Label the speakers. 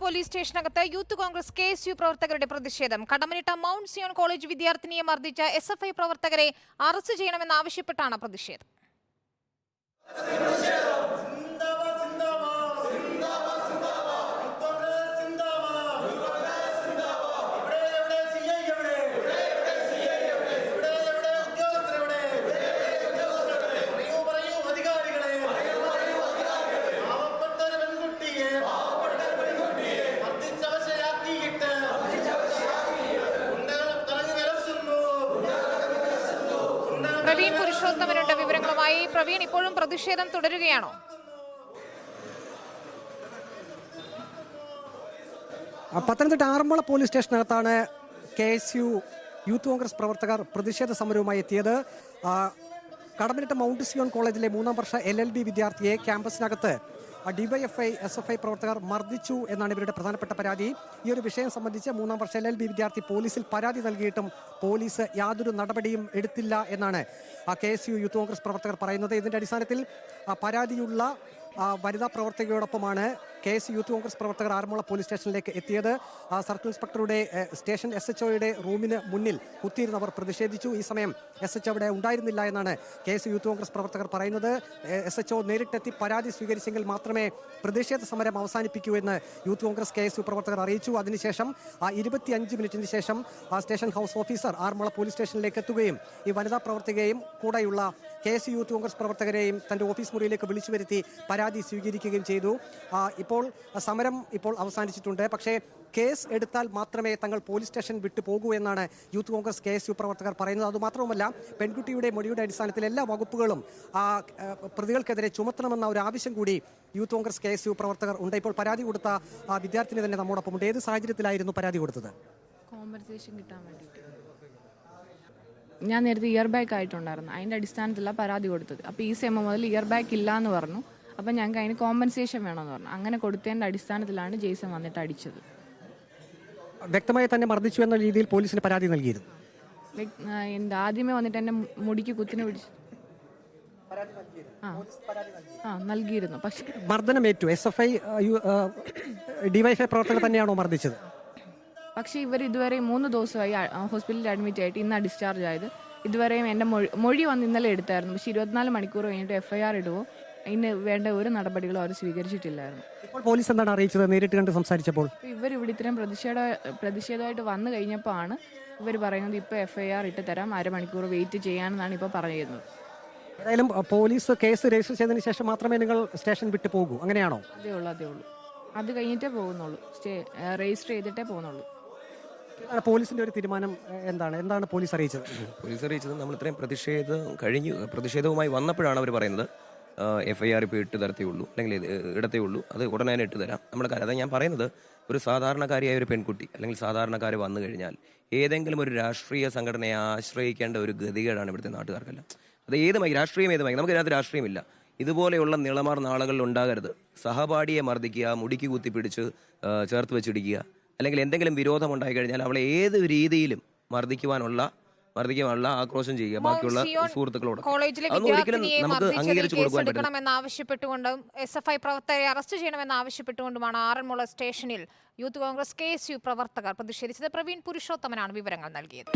Speaker 1: Police സ്റ്റേഷനകത്ത് youth congress K S U പ്രവർത്തകരുടെ പ്രതിഷേധം. Kadammanitta mount Zion college വിദ്യാർത്ഥിനിയെ മർദ്ദിച്ച എസ് എഫ് ഐ പ്രവർത്തകരെ അറസ്റ്റ് ചെയ്യണമെന്നാവശ്യപ്പെട്ടാണ് പ്രതിഷേധം. പ്രവീൺ പുരുഷോത്തമനുണ്ട് വിവരങ്ങളുമായി. പ്രവീൺ ഇപ്പോഴും പ്രതിഷേധം തുടരുകയാണോ?
Speaker 2: Pathanamthitta Aranmula police സ്റ്റേഷനകത്താണ് K S U youth congress പ്രവർത്തകർ പ്രതിഷേധ സമരവുമായി എത്തിയത്. കടമിനിട്ട് മൗണ്ട് സിയോൺ കോളേജിലെ മൂന്നാം വർഷ എൽ എൽ ബി വിദ്യാർത്ഥിയെ ക്യാമ്പസിനകത്ത് ഡിവൈഎഫ്ഐ എസ് എഫ് ഐ പ്രവർത്തകർ മർദ്ദിച്ചു എന്നാണ് ഇവരുടെ പ്രധാനപ്പെട്ട പരാതി. ഈ ഒരു വിഷയം സംബന്ധിച്ച് മൂന്നാം വർഷ എൽ എൽ ബി വിദ്യാർത്ഥി പോലീസിൽ പരാതി നൽകിയിട്ടും പോലീസ് യാതൊരു നടപടിയും എടുത്തില്ല എന്നാണ് K S U youth Congress പ്രവർത്തകർ പറയുന്നത്. ഇതിന്റെ അടിസ്ഥാനത്തിൽ പരാതിയുള്ള വനിതാ പ്രവർത്തകയോടൊപ്പമാണ് കെ എസ് യൂത്ത് കോൺഗ്രസ് പ്രവർത്തകർ ആറന്മുള പോലീസ് സ്റ്റേഷനിലേക്ക് എത്തിയത്. സർക്കിൾ ഇൻസ്പെക്ടറുടെ സ്റ്റേഷൻ എസ് എച്ച് ഒയുടെ റൂമിന് മുന്നിൽ കുത്തിയിരുന്നവർ പ്രതിഷേധിച്ചു. ഈ സമയം എസ് എച്ച് അവിടെ ഉണ്ടായിരുന്നില്ല എന്നാണ് കെ എസ് യൂത്ത് കോൺഗ്രസ് പ്രവർത്തകർ പറയുന്നത്. എസ് എച്ച് ഒ നേരിട്ടെത്തി പരാതി സ്വീകരിച്ചെങ്കിൽ മാത്രമേ പ്രതിഷേധ സമരം അവസാനിപ്പിക്കൂ എന്ന് Youth Congress K S U പ്രവർത്തകർ അറിയിച്ചു. അതിനുശേഷം ഇരുപത്തിയഞ്ച് മിനിറ്റിന് ശേഷം station house officer Aranmula police സ്റ്റേഷനിലേക്ക് എത്തുകയും ഈ വനിതാ പ്രവർത്തകയെയും കൂടെയുള്ള കെ എസ് യൂത്ത് കോൺഗ്രസ് പ്രവർത്തകരെയും തന്റെ ഓഫീസ് മുറിയിലേക്ക് വിളിച്ചു വരുത്തി പരാതി സ്വീകരിക്കുകയും ചെയ്തു. ആ, ഇപ്പോൾ സമരം ഇപ്പോൾ അവസാനിച്ചിട്ടുണ്ട്. പക്ഷേ കേസ് എടുത്താൽ മാത്രമേ തങ്ങൾ പോലീസ് സ്റ്റേഷൻ വിട്ടു പോകൂ എന്നാണ് Youth Congress K S U പ്രവർത്തകർ പറയുന്നത്. അതുമാത്രവുമല്ല പെൺകുട്ടിയുടെ മൊഴിയുടെ അടിസ്ഥാനത്തിൽ എല്ലാ വകുപ്പുകളും ആ, പ്രതികൾക്കെതിരെ ചുമത്തണമെന്ന ഒരു ആവശ്യം കൂടി Youth Congress K S U പ്രവർത്തകർ ഉണ്ട്. ഇപ്പോൾ പരാതി കൊടുത്ത ആ, വിദ്യാർത്ഥിനി തന്നെ നമ്മോടൊപ്പം ഉണ്ട്. ഏത് സാഹചര്യത്തിലായിരുന്നു പരാതി കൊടുത്തത്?
Speaker 3: കിട്ടാൻ ഞാൻ നേരത്തെ ഇയർ ബാക്ക് ആയിട്ടുണ്ടായിരുന്നു. അതിന്റെ അടിസ്ഥാനത്തിലാണ് പരാതി കൊടുത്തത്. അപ്പോൾ ഈ സെമ മുതൽ ഇയർ ബാക്ക് ഇല്ല എന്ന് പറഞ്ഞു. അപ്പം ഞങ്ങൾക്ക് അതിന് കോമ്പൻസേഷൻ വേണമെന്ന് പറഞ്ഞു. അങ്ങനെ കൊടുത്തതിന്റെ അടിസ്ഥാനത്തിലാണ് ജെയ്സൺ വന്നിട്ട് അടിച്ചത്.
Speaker 2: വ്യക്തമായി തന്നെ മർദ്ദിച്ചു എന്ന രീതിയിൽ പോലീസിന് പരാതി നൽകിയിരുന്നു.
Speaker 3: എന്താ ആദ്യമേ വന്നിട്ട് എന്റെ മുടിക്ക് കുത്തിന് പിടിച്ച് ആ. നൽകിയിരുന്നു. പക്ഷേ
Speaker 2: മർദ്ദനമേറ്റു എസ് എഫ് ഐ ഡിവൈഫൈ പ്രവർത്തകർ തന്നെയാണോ മർദ്ദിച്ചത്?
Speaker 3: പക്ഷേ ഇവർ ഇതുവരെ മൂന്ന് ദിവസമായി ഹോസ്പിറ്റലിൽ അഡ്മിറ്റ് ആയിട്ട് ഇന്നാണ് ഡിസ്ചാർജ് ആയത്. ഇതുവരെയും എന്റെ മൊഴി മൊഴി വന്ന് ഇന്നലെ എടുത്തായിരുന്നു. പക്ഷേ ഇരുപത്തിനാല് മണിക്കൂർ കഴിഞ്ഞിട്ട് എഫ് ഐ ആർ ഇടുവോ? അതിന് വേണ്ട ഒരു നടപടികളും അവർ സ്വീകരിച്ചിട്ടില്ലായിരുന്നു.
Speaker 2: ഇപ്പോൾ പോലീസ് എന്താണ് അറിയിച്ചത്? നേരിട്ട് കണ്ട് സംസാരിച്ചപ്പോൾ.
Speaker 3: ഇവിടെ ഇത്രയും പ്രതിഷേധ പ്രതിഷേധമായിട്ട് വന്നു കഴിഞ്ഞപ്പോൾ ആണ് ഇവർ പറയുന്നത് ഇപ്പോൾ എഫ് ഐ ആർ ഇട്ട് തരാം അരമണിക്കൂർ വെയിറ്റ് ചെയ്യാമെന്നാണ് ഇപ്പോൾ പറയുന്നത്.
Speaker 2: ഏതായാലും പോലീസ് കേസ് രജിസ്റ്റർ ചെയ്തതിന് ശേഷം മാത്രമേ നിങ്ങൾ സ്റ്റേഷൻ വിട്ട് പോകൂ. അങ്ങനെയാണോ?
Speaker 3: അതേ ഉള്ളൂ അതേ ഉള്ളൂ. അത് കഴിഞ്ഞിട്ടേ പോകുന്നുള്ളൂ. സ്റ്റേ രജിസ്റ്റർ ചെയ്തിട്ടേ പോകുന്നുള്ളൂ.
Speaker 2: എന്താണ് പോലീസിന്റെ ഒരു തീരുമാനം? എന്താണ്? എന്താണ് പോലീസ് അറിയിച്ചത്?
Speaker 4: പോലീസ് അറിയിച്ചത് നമ്മൾ ഇത്രയും പ്രതിഷേധം കഴിഞ്ഞു പ്രതിഷേധവുമായി വന്നപ്പോഴാണ് അവർ പറയുന്നത്. എഫ് ഐ ആർ ഇപ്പോൾ ഇട്ട് തരത്തേ ഉള്ളൂ. അല്ലെങ്കിൽ ഇടത്തേ ഉള്ളൂ. അത് ഉടനെ തന്നെ ഇട്ട് തരാം. നമ്മുടെ കാര്യം അതാണ് ഞാൻ പറയുന്നത് ഒരു സാധാരണക്കാരിയായ ഒരു പെൺകുട്ടി അല്ലെങ്കിൽ സാധാരണക്കാർ വന്നു കഴിഞ്ഞാൽ ഏതെങ്കിലും ഒരു രാഷ്ട്രീയ സംഘടനയെ ആശ്രയിക്കേണ്ട ഒരു ഗതികേടാണ് ഇവിടുത്തെ നാട്ടുകാർക്കെല്ലാം. അത് ഏതുമായി രാഷ്ട്രീയം ഏതുമായി നമുക്ക് ഇതിനകത്ത് രാഷ്ട്രീയമില്ല. ഇതുപോലെയുള്ള നിളമാർ നാളുകളിൽ ഉണ്ടാകരുത്. സഹപാഠിയെ മർദ്ദിക്കുക മുടിക്ക് കുത്തിപ്പിടിച്ച് ചേർത്ത് വെച്ചിടിക്കുക അല്ലെങ്കിൽ എന്തെങ്കിലും വിരോധം ഉണ്ടായി കഴിഞ്ഞാൽ അവളെ ഏത് രീതിയിലും മർദ്ദിക്കുവാനുള്ള മർദ്ദിക്കുവാനുള്ള ആക്രോശം ചെയ്യുക ബാക്കിയുള്ള സുഹൃത്തുക്കളോട്.
Speaker 1: കോളേജിലെ
Speaker 4: അതൊന്നും ഒരിക്കലും
Speaker 1: വിദ്യാർത്ഥിനിയെ
Speaker 4: നമുക്ക്
Speaker 1: മർദ്ദിച്ചതിൽ
Speaker 4: അംഗീകരിച്ചു കൊടുക്കാൻ പറ്റില്ല.
Speaker 1: കേസെടുക്കണമെന്ന് ആവശ്യപ്പെട്ടുകൊണ്ടും എസ് എഫ് ഐ പ്രവർത്തകരെ അറസ്റ്റ് ചെയ്യണമെന്ന് ആവശ്യപ്പെട്ടുകൊണ്ടുമാണ് ആറന്മുള സ്റ്റേഷനിൽ Youth Congress K S U പ്രവർത്തകർ പ്രതിഷേധിച്ചത്. പ്രവീൺ പുരുഷോത്തമനാണ് വിവരങ്ങൾ നൽകിയത്.